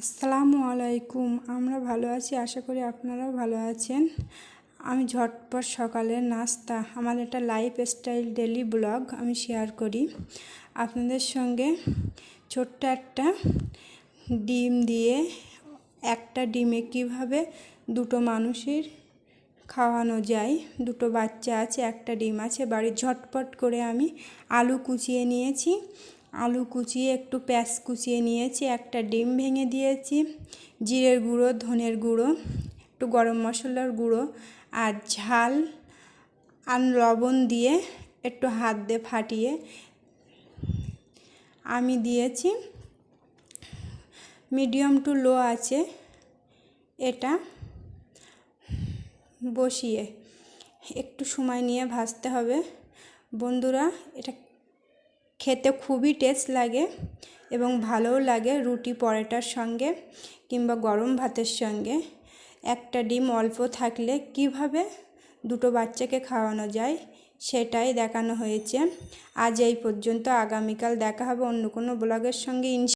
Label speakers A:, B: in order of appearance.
A: আসসালামু আলাইকুম। আমরা ভালো আছি, আশা করি আপনারাও ভালো আছেন। আমি ঝটপট সকালের নাস্তা, আমার একটা লাইফ স্টাইল ডেলি ব্লগ আমি শেয়ার করি। আপনাদের সঙ্গে ছোট্ট একটা ডিম দিয়ে একটা ডিমে কীভাবে দুটো মানুষের খাওয়ানো যায়, দুটো বাচ্চা আছে, একটা ডিম আছে, বাড়ির ঝটপট করে আমি আলু কুচিয়ে নিয়েছি। আলু কুচিয়ে, একটু পেঁয়াজ কুচিয়ে নিয়েছি, একটা ডিম ভেঙে দিয়েছি, জিরের গুঁড়ো, ধনের গুঁড়ো, একটু গরম মশলার গুঁড়ো আর ঝাল আর লবণ দিয়ে একটু হাত দিয়ে ফাটিয়ে আমি দিয়েছি। মিডিয়াম টু লো আছে এটা বসিয়ে। একটু সময় নিয়ে ভাজতে হবে। বন্ধুরা, এটা খেতে খুবই টেস্ট লাগে এবং ভালোও লাগে রুটি পরোটার সঙ্গে কিংবা গরম ভাতের সঙ্গে। একটা ডিম অল্প থাকলে কীভাবে দুটো বাচ্চাকে খাওয়ানো যায় সেটাই দেখানো হয়েছে। আজ এই পর্যন্ত, আগামীকাল দেখা হবে অন্য কোনো ব্লগের সঙ্গে।